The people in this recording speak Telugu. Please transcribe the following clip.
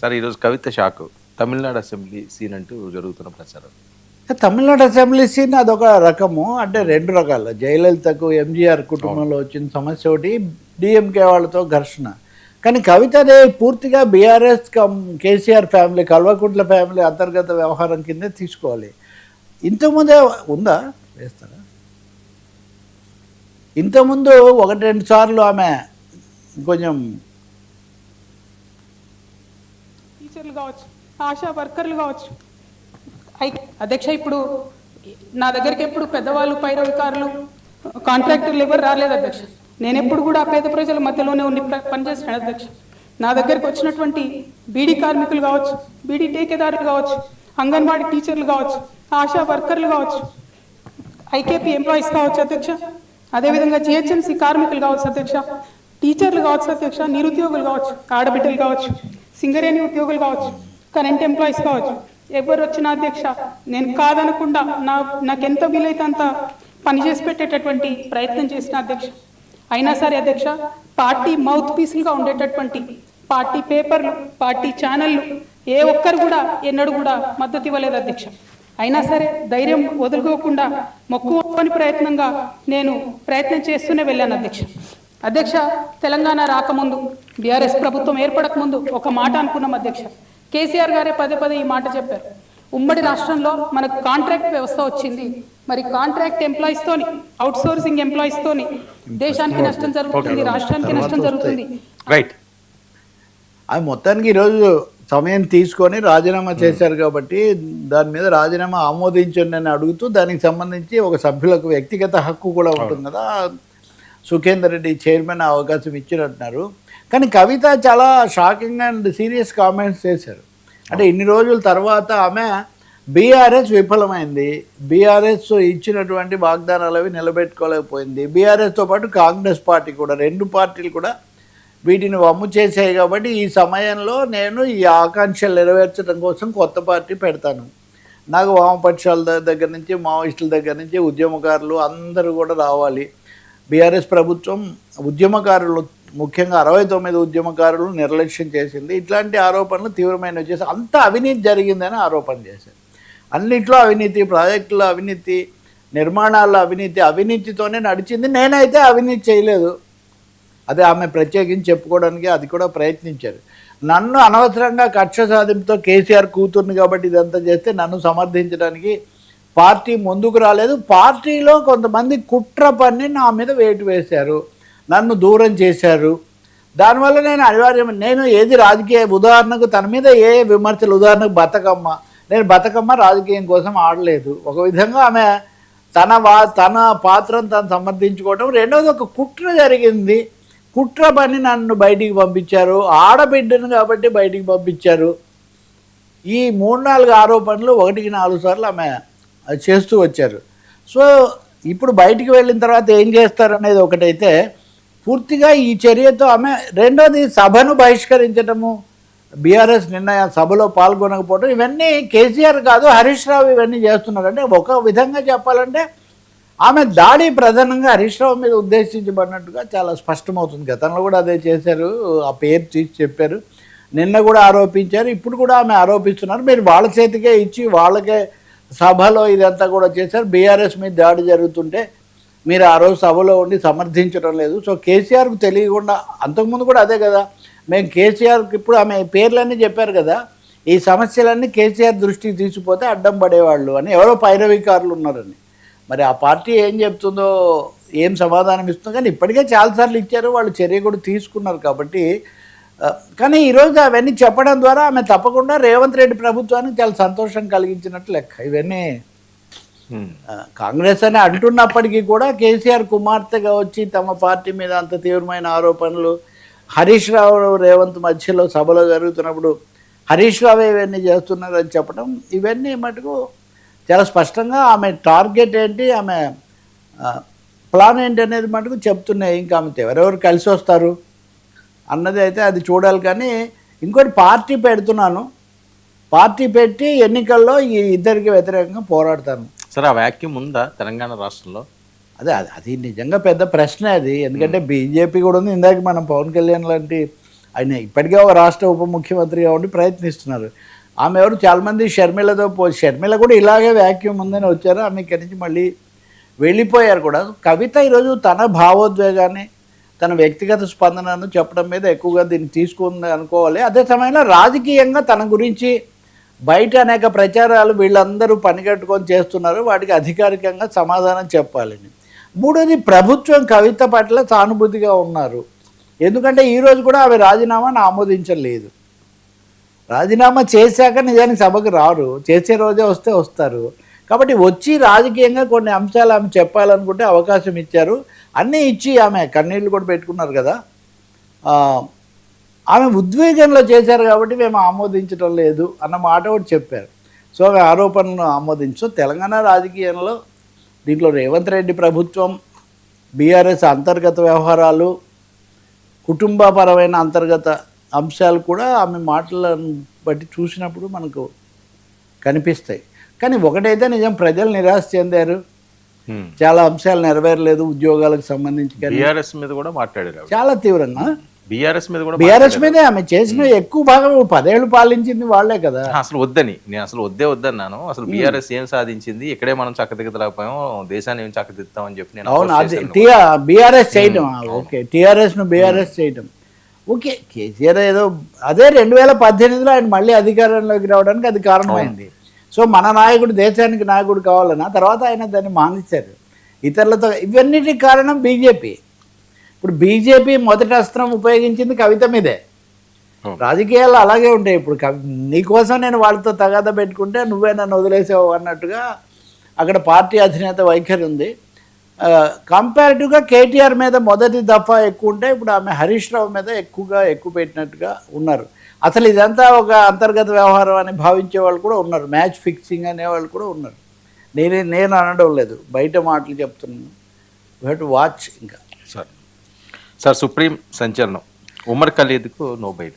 సార్ ఈరోజు Kavitha shock. Tamil Nadu assembly scene అంటూ జరుగుతున్న ప్రచారం. తమిళనాడు అసెంబ్లీ సీన్ అదొక రకము. అంటే రెండు రకాలు. జయలలితకు ఎంజీఆర్ కుటుంబంలో వచ్చిన సమస్య ఒకటి డిఎంకే వాళ్ళతో ఘర్షణ. కానీ కవిత అనేది పూర్తిగా BRS cum KCR family Kalvakuntla family అంతర్గత వ్యవహారం కిందే తీసుకోవాలి. ఇంతకుముందే ఉందా? వేస్తారా? ఇంతకుముందు ఒకటి రెండు సార్లు ఆమె కొంచెం టీచర్లు కావచ్చు ఆశా వర్కర్లు కావచ్చు. అధ్యక్ష ఇప్పుడు నా దగ్గరికి ఎప్పుడు పెద్దవాళ్ళు పైరవికారులు కాంట్రాక్టర్లు ఎవరు రాలేదు అధ్యక్ష. నేను ఎప్పుడు కూడా పేద ప్రజల మధ్యలోనే ఉండి ప- పనిచేస్తాను అధ్యక్ష. నా దగ్గరికి వచ్చినటువంటి బీడీ కార్మికులు కావచ్చు బీడీ టేకేదారులు కావచ్చు అంగన్వాడీ టీచర్లు కావచ్చు ఆశా వర్కర్లు కావచ్చు ఐకేపీ ఎంప్లాయీస్ కావచ్చు అధ్యక్ష. అదేవిధంగా జిహెచ్ఎంసీ కార్మికులు కావచ్చు అధ్యక్ష. టీచర్లు కావచ్చు అధ్యక్ష నిరుద్యోగులు కావచ్చు ఆడబిడ్డలు కావచ్చు. సింగరేణి ఉద్యోగులు కావచ్చు కరెంట్ ఎంప్లాయీస్ కావచ్చు ఎవరు వచ్చిన అధ్యక్ష నేను కాదనకుండా నా నాకు ఎంత వీలైతే అంత పని చేసి పెట్టేటటువంటి ప్రయత్నం చేసిన అధ్యక్ష. అయినా సరే అధ్యక్ష పార్టీ మౌత్ పీసులుగా ఉండేటటువంటి పార్టీ పేపర్లు పార్టీ ఛానళ్ళు ఏ ఒక్కరు కూడా ఎన్నడూ కూడా మద్దతు ఇవ్వలేదు అధ్యక్ష. అయినా సరే ధైర్యం వదులుకోకుండా మొక్కువని ప్రయత్నంగా నేను ప్రయత్నం చేస్తూనే వెళ్ళాను అధ్యక్ష. అధ్యక్ష తెలంగాణ రాకముందు బీఆర్ఎస్ ప్రభుత్వం ఏర్పడక ముందు ఒక మాట అనుకున్నాం అధ్యక్ష. కేసీఆర్ గారే పదే పదే ఈ మాట చెప్పారు. ఉమ్మడి రాష్ట్రంలో మనకు కాంట్రాక్ట్ వ్యవస్థ వచ్చింది. మరి కాంట్రాక్ట్ ఎంప్లాయీస్ తోని అవుట్ సోర్సింగ్ ఎంప్లాయీస్ తోని దేశానికి నష్టం జరుగుతుంది రాష్ట్రానికి నష్టం జరుగుతుంది. రైట్ అది మొత్తానికి ఈరోజు సమయం తీసుకొని రాజీనామా చేశారు కాబట్టి దాని మీద రాజీనామా ఆమోదించండి అని అడుగుతూ దానికి సంబంధించి ఒక సభ్యులకు వ్యక్తిగత హక్కు కూడా ఉంటుంది కదా. సుఖేందర్ రెడ్డి చైర్మన్ అవకాశం ఇచ్చినట్టున్నారు. కానీ కవిత చాలా షాకింగ్ అండ్ సీరియస్ కామెంట్స్ చేశారు. అంటే ఇన్ని రోజుల తర్వాత ఆమె బీఆర్ఎస్ విఫలమైంది. బీఆర్ఎస్ ఇచ్చినటువంటి వాగ్దానాలు అవి నిలబెట్టుకోలేకపోయింది. బీఆర్ఎస్తో పాటు కాంగ్రెస్ పార్టీ కూడా రెండు పార్టీలు కూడా వీటిని వమ్ము చేసాయి కాబట్టి ఈ సమయంలో నేను ఈ ఆకాంక్షలు నెరవేర్చడం కోసం కొత్త పార్టీ పెడతాను. నాకు వామపక్షాల దగ్గర నుంచి మావోయిస్టుల దగ్గర నుంచి ఉద్యమకారులు అందరూ కూడా రావాలి. బీఆర్ఎస్ ప్రభుత్వం ఉద్యమకారులు ముఖ్యంగా అరవై తొమ్మిది ఉద్యమకారులు నిర్లక్ష్యం చేసింది. ఇట్లాంటి ఆరోపణలు తీవ్రమైన చేసి అంత అవినీతి జరిగిందని ఆరోపణ చేశారు. అన్నిట్లో అవినీతి ప్రాజెక్టుల అవినీతి నిర్మాణాల్లో అవినీతి అవినీతితోనే నడిచింది. నేనైతే అవినీతి చేయలేదు. అదే ఆమె ప్రత్యేకించి చెప్పుకోవడానికి అది కూడా ప్రయత్నించారు. నన్ను అనవసరంగా కక్ష సాధింపుతో కేసీఆర్ కూతుర్ని కాబట్టి ఇదంతా చేస్తే నన్ను సమర్థించడానికి పార్టీ ముందుకు రాలేదు. పార్టీలో కొంతమంది కుట్ర పని నా మీద వేటు వేశారు. నన్ను దూరం చేశారు. దానివల్ల నేను అనివార్యం. నేను ఏది రాజకీయ ఉదాహరణకు తన మీద ఏ విమర్శలు ఉదాహరణకు బతకమ్మ. నేను బతకమ్మ రాజకీయం కోసం ఆడలేదు. ఒక విధంగా ఆమె తన వా తన పాత్రను తను సమర్థించుకోవడం రెండవది ఒక కుట్ర జరిగింది. కుట్ర పని నన్ను బయటికి పంపించారు. ఆడబిడ్డను కాబట్టి బయటికి పంపించారు. ఈ మూడు నాలుగు ఆరోపణలు ఒకటికి నాలుగు సార్లు ఆమె అది చేస్తూ వచ్చారు. సో ఇప్పుడు బయటికి వెళ్ళిన తర్వాత ఏం చేస్తారు అనేది ఒకటైతే పూర్తిగా ఈ చర్యతో ఆమె రెండోది సభను బహిష్కరించడము బీఆర్ఎస్ నిర్ణయ సభలో పాల్గొనకపోవడం ఇవన్నీ కేసీఆర్ కాదు హరీష్ రావు ఇవన్నీ చేస్తున్నారు. అంటే ఒక విధంగా చెప్పాలంటే ఆమె దాడి ప్రధానంగా హరీష్ రావు మీద ఉద్దేశించబడినట్టుగా చాలా స్పష్టమవుతుంది. గతంలో కూడా అదే చేశారు ఆ పేరు తీసి చెప్పారు. నిన్న కూడా ఆరోపించారు ఇప్పుడు కూడా ఆమె ఆరోపిస్తున్నారు. మీరు వాళ్ళ చేతికే ఇచ్చి వాళ్ళకే సభలో ఇదంతా కూడా చేశారు. బీఆర్ఎస్ మీద దాడి జరుగుతుంటే మీరు ఆ రోజు సభలో ఉండి సమర్థించడం లేదు. సో కేసీఆర్కు తెలియకుండా అంతకుముందు కూడా అదే కదా మేము కేసీఆర్కి ఇప్పుడు ఆమె పేర్లన్నీ చెప్పారు కదా ఈ సమస్యలన్నీ కేసీఆర్ దృష్టికి తీసుకుపోతే అడ్డం పడేవాళ్ళు అని ఎవరో పైరవికారులు ఉన్నారని. మరి ఆ పార్టీ ఏం చెప్తుందో ఏం సమాధానం ఇస్తుందో కానీ ఇప్పటికే చాలాసార్లు ఇచ్చారు. వాళ్ళు చర్య కూడా తీసుకున్నారు కాబట్టి కానీ ఈరోజు అవన్నీ చెప్పడం ద్వారా ఆమె తప్పకుండా రేవంత్ రెడ్డి ప్రభుత్వానికి చాలా సంతోషం కలిగించినట్టు లెక్క. ఇవన్నీ కాంగ్రెస్ అని అంటున్నప్పటికీ కూడా కేసీఆర్ కుమార్తెగా వచ్చి తమ పార్టీ మీద అంత తీవ్రమైన ఆరోపణలు హరీష్ రావు రేవంత్ మధ్యలో సభలో జరుగుతున్నప్పుడు హరీష్ రావు ఇవన్నీ చేస్తున్నారని చెప్పడం ఇవన్నీ మటుకు చాలా స్పష్టంగా ఆమె టార్గెట్ ఏంటి ఆమె ప్లాన్ ఏంటి అనేది మటుకు చెప్తున్నాయి. ఇంకా ఆమెతో ఎవరెవరు కలిసి వస్తారు? అన్నది అయితే అది చూడాలి కానీ ఇంకోటి పార్టీ పెడుతున్నాను. పార్టీ పెట్టి ఎన్నికల్లో ఈ ఇద్దరికి వ్యతిరేకంగా పోరాడతాను. సరే ఆ వ్యాక్యూమ్ ఉందా తెలంగాణ రాష్ట్రంలో? అదే అది అది నిజంగా పెద్ద ప్రశ్న అది. ఎందుకంటే బీజేపీ కూడా ఉంది. ఇందాక మనం పవన్ కళ్యాణ్ లాంటి ఆయన ఇప్పటికే ఒక రాష్ట్ర ఉప ముఖ్యమంత్రిగా ఉండి ప్రయత్నిస్తున్నారు. ఆమె ఎవరు? చాలామంది షర్మిలతో పో షర్మిల కూడా ఇలాగే వ్యాక్యూమ్ ఉందని వచ్చారు. ఆమె ఇక్కడి నుంచి మళ్ళీ వెళ్ళిపోయారు కూడా. కవిత ఈరోజు తన భావోద్వేగాన్ని తన వ్యక్తిగత స్పందనను చెప్పడం మీద ఎక్కువగా దీన్ని తీసుకుంది అనుకోవాలి. అదే సమయంలో రాజకీయంగా తన గురించి బయట అనేక ప్రచారాలు వీళ్ళందరూ పనిగట్టుకొని చేస్తున్నారు. వాటికి అధికారికంగా సమాధానం చెప్పాలని మూడోది ప్రభుత్వం కవిత పట్ల సానుభూతిగా ఉన్నారు. ఎందుకంటే ఈరోజు కూడా ఆమె రాజీనామాను ఆమోదించలేదు. రాజీనామా చేశాక నిజానికి సభకు రారు. చేసే రోజే వస్తే వస్తారు. కాబట్టి వచ్చి రాజకీయంగా కొన్ని అంశాలు ఆమె చెప్పాలనుకుంటే అవకాశం ఇచ్చారు. అన్నీ ఇచ్చి ఆమె కన్నీళ్ళు కూడా పెట్టుకున్నారు కదా. ఆమె ఉద్వేగంలో చేశారు కాబట్టి మేము ఆమోదించడం లేదు అన్న మాట కూడా చెప్పారు. సో ఆమె ఆరోపణలను ఆమోదించు. తెలంగాణ రాజకీయంలో దీంట్లో రేవంత్ రెడ్డి ప్రభుత్వం బీఆర్ఎస్ అంతర్గత వ్యవహారాలు కుటుంబపరమైన అంతర్గత అంశాలు కూడా ఆమె మాటలను బట్టి చూసినప్పుడు మనకు కనిపిస్తాయి. కానీ ఒకటైతే నిజం ప్రజలు నిరాశ చెందారు. చాలా అంశాలు నెరవేరలేదు ఉద్యోగాలకు సంబంధించి బీఆర్ఎస్ మీద కూడా మాట్లాడారు చాలా తీవ్రంగా. బీఆర్ఎస్ మీద కూడా బీఆర్ఎస్ మీదే ఆమె చేసిన ఎక్కువ భాగం పదేళ్ళు పాలించింది వాళ్ళే కదా. అసలు వద్దని. నేను అసలు వద్దే వద్దన్నాను. అసలు బీఆర్ఎస్ ఏం సాధించింది? ఇక్కడే మనం చక్కదిద్దలేకపోయాం. దేశాన్ని ఏం చక్కదిద్దామని చెప్పి నేను అవును బీఆర్ఎస్ చేయటం. ఓకే టీఆర్ఎస్ను బీఆర్ఎస్ చేయటం. ఓకే కేసీఆర్ ఏదో అదే రెండు వేల పద్దెనిమిదిలో ఆయన మళ్ళీ అధికారంలోకి రావడానికి అది కారణమైంది. సో మన నాయకుడు దేశానికి నాయకుడు కావాలన్న తర్వాత ఆయన దాన్ని మానేశారు ఇతరులతో ఇవన్నిటికి కారణం బీజేపీ. ఇప్పుడు బీజేపీ మొదటి అస్త్రం ఉపయోగించింది కవిత మీదే. రాజకీయాలు అలాగే ఉంటాయి. ఇప్పుడు కవి- నీకోసం నేను వాళ్ళతో తగాద పెట్టుకుంటే నువ్వే నన్ను వదిలేసావు అన్నట్టుగా అక్కడ పార్టీ అధినేత వైఖరి ఉంది. కంపారిటివ్గా కేటీఆర్ మీద మొదటి దఫా ఎక్కువ ఉంటే ఇప్పుడు ఆమె హరీష్ రావు మీద ఎక్కువగా ఎక్కువ పెట్టినట్టుగా ఉన్నారు. అసలు ఇదంతా ఒక అంతర్గత వ్యవహారం అని భావించే వాళ్ళు కూడా ఉన్నారు. మ్యాచ్ ఫిక్సింగ్ అనేవాళ్ళు కూడా ఉన్నారు. నేనే నేను అనడం లేదు. బయట మాటలు చెప్తున్నాను. వీ టు వాచ్ ఇంకా. సార్ సార్ సుప్రీం సంచలనం. ఉమర్ ఖలీద్కు నో బయట